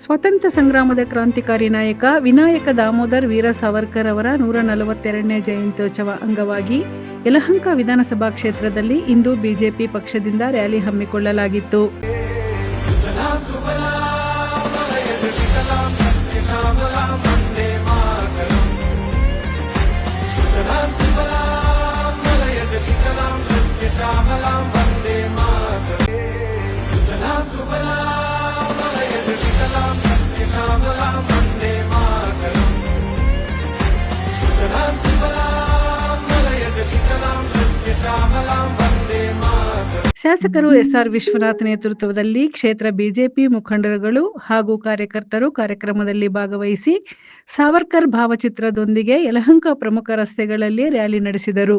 ಸ್ವಾತಂತ್ರ್ಯ ಸಂಗ್ರಾಮದ ಕ್ರಾಂತಿಕಾರಿ ನಾಯಕ ವಿನಾಯಕ ದಾಮೋದರ್ ವೀರ ಸಾವರ್ಕರ್ ಅವರ ನೂರ ನಲವತ್ತೆರಡನೇ ಜಯಂತ್ಯೋತ್ಸವ ಅಂಗವಾಗಿ ಯಲಹಂಕ ವಿಧಾನಸಭಾ ಕ್ಷೇತ್ರದಲ್ಲಿ ಇಂದು ಬಿಜೆಪಿ ಪಕ್ಷದಿಂದ ರ್ಯಾಲಿ ಹಮ್ಮಿಕೊಳ್ಳಲಾಗಿತ್ತು. ಶಾಸಕರು ಎಸ್ಆರ್ ವಿಶ್ವನಾಥ್ ನೇತೃತ್ವದಲ್ಲಿ ಕ್ಷೇತ್ರ ಬಿಜೆಪಿ ಮುಖಂಡರುಗಳು ಹಾಗೂ ಕಾರ್ಯಕರ್ತರು ಕಾರ್ಯಕ್ರಮದಲ್ಲಿ ಭಾಗವಹಿಸಿ ಸಾವರ್ಕರ್ ಭಾವಚಿತ್ರದೊಂದಿಗೆ ಯಲಹಂಕ ಪ್ರಮುಖ ರಸ್ತೆಗಳಲ್ಲಿ ರ್ಯಾಲಿ ನಡೆಸಿದರು.